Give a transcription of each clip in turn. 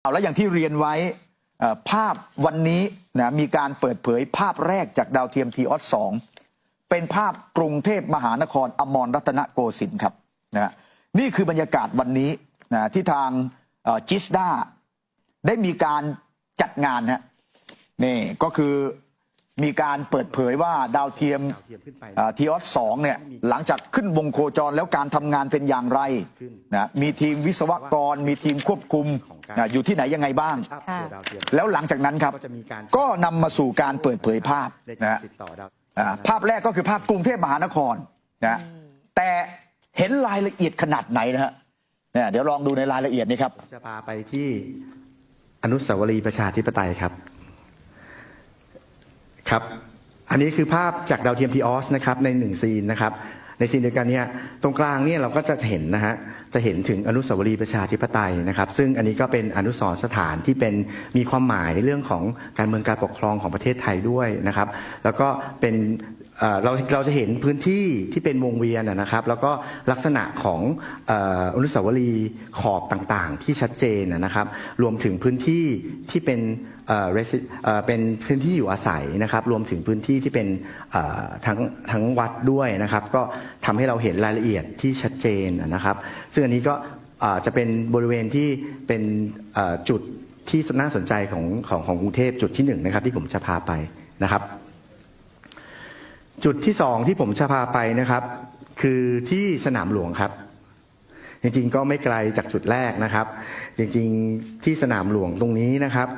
เอาแล้วอย่างที่เรียนไว้เอ่อภาพวันนี้นะมีการเปิดเผยภาพแรกจากดาวเทียมทีออสสองเป็นภาพกรุงเทพมหานครอมรรัตนโกสินทร์ครับนะฮะนี่คือบรรยากาศวันนี้นะที่ทางจิสดาได้มีการจัดงานฮะนี่ก็คือ มีการเปิดเผยว่าดาวเทียมดาวเทียมขึ้นไปทีออสสองเนี่ยหลังจากขึ้นวงโคจรแล้วการทำงานเป็นอย่างไรนะมีทีมวิศวกร มีทีมควบคุมนะอยู่ที่ไหนยังไงบ้างภาพค่ะตัวดาวเทียมแล้วหลังจากนั้นครับก็จะมีการก็นำมาสู่การเปิดเผยภาพในนะการฮะติดต่อดาวอ่าภาพแรกก็คือภาพกรุงเทพมหานครนะแต่เห็นรายละเอียดขนาดไหนนะฮะเนี่ยเดี๋ยวลองดูในรายละเอียดนี้ครับจะพาไปที่อนุสาวรีย์ประชาธิปไตยครับ ครับอันนี้คือภาพจากดาวเทียมพีออสนะครับในหนึ่งซีนนะครับในซีนเดียวกันเนี่ยตรงกลางเนี่ยเราก็จะเห็นนะฮะจะเห็นถึงอนุสาวรีย์ประชาธิปไตยนะครับ ซึ่งอันนี้ก็เป็นอนุสรสถานที่เป็นมีความหมายในเรื่องของการเมืองการปกครองของประเทศไทยด้วยนะครับ แล้วก็เป็น เอ่อเราเราจะเห็นพื้นที่ที่เป็นวงเวียนนะนะครับ แล้วก็ลักษณะของเอ่ออนุสาวรีย์ขอบต่างๆ ที่ชัดเจนนะนะครับ รวมถึงพื้นที่ที่เป็นเอ่อ resi- เอ่อเป็นพื้นที่อยู่อาศัยนะครับ รวมถึงพื้นที่ที่เป็นเอ่อทั้งทั้งวัดด้วยนะครับ ก็ทำให้เราเห็นรายละเอียดที่ชัดเจนนะครับ ซึ่งอันนี้ก็เอ่อจะเป็นบริเวณที่เป็นเอ่อจุดที่น่าสนใจของของของกรุงเทพจุดที่หนึ่งนะครับ ที่ผมจะพาไปนะครับ จุดที่สองที่ผมจะพาไปนะครับ คือที่สนามหลวงครับ จริงๆก็ไม่ไกลจากจุดแรกนะครับ จริงๆที่สนามหลวงตรงนี้นะครับ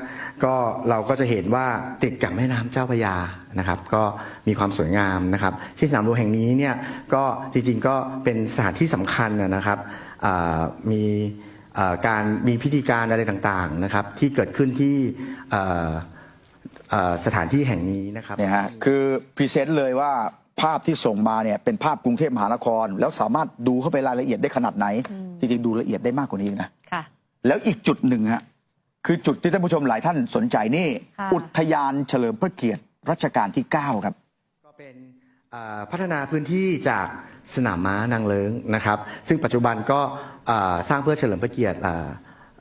ก็เราก็จะเห็นว่าติดกับแม่น้ำเจ้าพระยานะครับ ก็มีความสวยงามนะครับ ที่สนามหลวงแห่งนี้เนี่ยก็จริงๆก็เป็นสถานที่สำคัญนะครับมีการมีพิธีการอะไรต่างๆนะครับ ที่เกิดขึ้นที่ สถานที่แห่งนี้นะครับเนี่ยฮะคือพรีเซนต์เลยว่าภาพที่ส่งมาเนี่ยเป็นภาพกรุงเทพมหานคร แล้วสามารถดูเข้าไปรายละเอียดได้ขนาดไหน จริงๆดูละเอียดได้มากกว่านี้อีกนะค่ะแล้วอีกจุดหนึ่งฮะคือจุดที่ท่านผู้ชมหลายท่านสนใจนี่ค่ะอุทยานเฉลิมพระเกียรติรัชกาลที่ 9 ครับ ก็เป็นเอ่อพัฒนาพื้นที่จากสนามม้านางเลิงนะครับ ซึ่งปัจจุบันก็เอ่อสร้างเพื่อเฉลิมพระเกียรติเอ่อ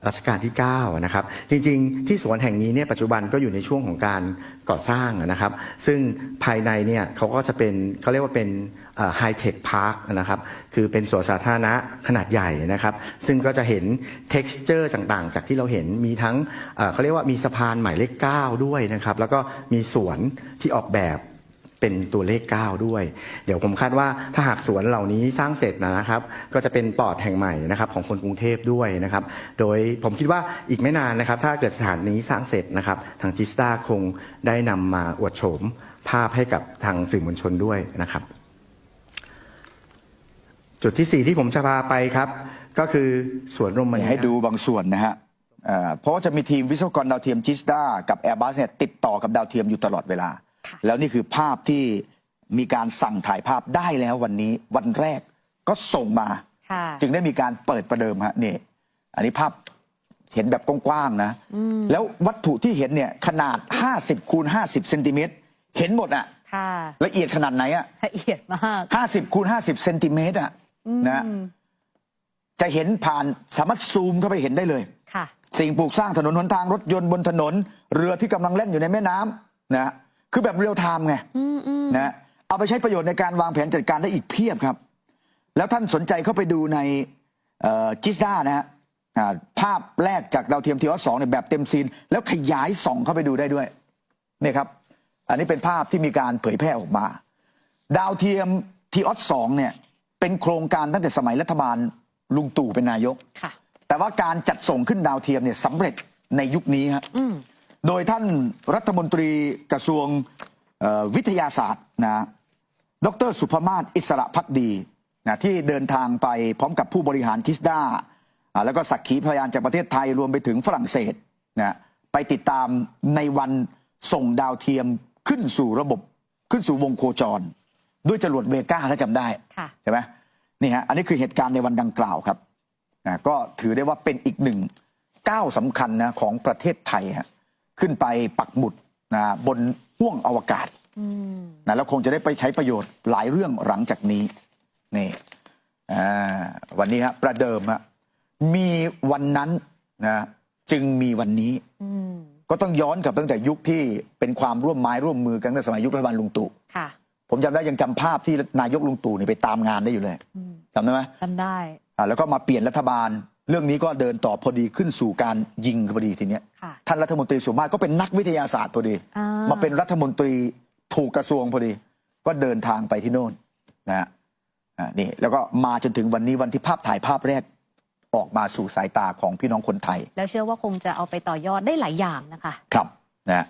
รัชกาลที่9นะครับจริงๆ ที่สวนแห่งนี้เนี่ยปัจจุบันก็อยู่ในช่วงของการก่อสร้างนะครับ ซึ่งภายในเนี่ยเขาก็จะเป็นเขาเรียกว่าเป็นไฮเทคพาร์คนะครับคือเป็นสวนสาธารณะขนาดใหญ่นะครับ ซึ่งก็จะเห็น texture ต่างๆ จากที่เราเห็นมีทั้งเขาเรียกว่ามีสะพานหมายเลข9ด้วยนะครับ แล้วก็มีสวนที่ออกแบบ เป็นตัวเลข 9 ด้วย เดี๋ยวผมคาดว่าถ้าหากสวนเหล่านี้สร้างเสร็จนะครับ ก็จะเป็นปอดแห่งใหม่นะครับของคนกรุงเทพด้วยนะครับ โดยผมคิดว่าอีกไม่นานนะครับ ถ้าเกิดสถานนี้สร้างเสร็จนะครับ ทางจิสตาคงได้นำมาอวดโฉมภาพให้กับทางสื่อมวลชนด้วยนะครับ จุดที่ 4 ที่ผมจะพาไปครับ ก็คือสวนรมณีให้ดูบางส่วนนะฮะเพราะว่าจะมีทีมวิศวกรดาวเทียมจิสดากับ Airbus เนี่ยติดต่อกับดาวเทียมอยู่ตลอดเวลา แล้วนี่คือภาพที่มีการสั่งถ่ายภาพได้แล้ววันนี้วันแรกก็ส่งมาค่ะจึงได้มีการเปิดประเดิมฮะนี่อันนี้ภาพเห็นแบบกว้างๆนะ แล้ววัตถุที่เห็นเนี่ยขนาด 50คูณ50เซนติเมตรเห็นหมดอะค่ะละเอียดขนาดไหนอะละเอียดมาก50คูณ50เซนติเมตรอะนะจะเห็นผ่านสามารถซูมเข้าไปเห็นได้เลยค่ะสิ่งปลูกสร้างถนนหนทางรถยนต์บนถนน เรือที่กำลังเล่นอยู่ในแม่น้ำนะ คือแบบเรียลไทม์ไงนะเอาไปใช้ประโยชน์ในการวางแผนจัดการได้อีกเพียบครับ แล้วท่านสนใจเข้าไปดูในจิสดานะฮะอ่าภาพแรกจากดาวเทียมทีออสสองเนี่ยแบบเต็มซีน แล้วขยายส่องเข้าไปดูได้ด้วยนี่ครับ อันนี้เป็นภาพที่มีการเผยแพร่ออกมา ดาวเทียมทีออสสองเนี่ยเป็นโครงการตั้งแต่สมัยรัฐบาลลุงตู่เป็นนายกค่ะแต่ว่าการจัดส่งขึ้นดาวเทียมเนี่ยสำเร็จในยุคนี้ฮะ โดยท่านรัฐมนตรีกระทรวงเอ่อวิทยาศาสตร์นะดรสุภมาศอิสระพักดีนะที่เดินทางไปพร้อมกับผู้บริหารทิสดาอ่าแล้วก็สักขีพยานจากประเทศไทยรวมไปถึงฝรั่งเศสนะไปติดตามในวันส่งดาวเทียมขึ้นสู่ระบบขึ้นสู่วงโคจร ด้วยจรวดเวก้าถ้าจำได้ค่ะใช่ไหมนี่ฮะอันนี้คือเหตุการณ์ในวันดังกล่าวครับนะก็ถือได้ว่าเป็นอีกหนึ่งก้าวสำคัญนะของประเทศไทยฮะ ขึ้นไปปักหมุดนะบนห้วงอวกาศนะแล้วคงจะได้ไปใช้ประโยชน์หลายเรื่องหลังจากนี้นี่อ่าวันนี้ฮะประเดิมฮะมีวันนั้นนะจึงมีวันนี้อืมก็ต้องย้อนกลับตั้งแต่ยุคที่เป็นความร่วมไม้ร่วมมือกันตั้งแต่สมัยยุครัฐบาลลุงตู่ค่ะผมจำได้ยังจำภาพที่นายกลุงตู่เนี่ยไปตามงานได้อยู่เลยอืมจำได้ไหมจำได้อ่าแล้วก็มาเปลี่ยนรัฐบาล เรื่องนี้ก็เดินต่อพอดีขึ้นสู่การยิงพอดีทีเนี้ยค่ะ ท่านรัฐมนตรีสุมาตรก็เป็นนักวิทยาศาสตร์พอดี อ่ามาเป็นรัฐมนตรีถูกกระทรวงพอดี ก็เดินทางไปที่โน่นนะฮะอ่านี่แล้วก็มาจนถึงวันนี้วันที่ภาพถ่ายภาพแรกออกมาสู่สายตาของพี่น้องคนไทยแล้วเชื่อว่าคงจะเอาไปต่อยอดได้หลายอย่างนะคะ ครับนะฮะ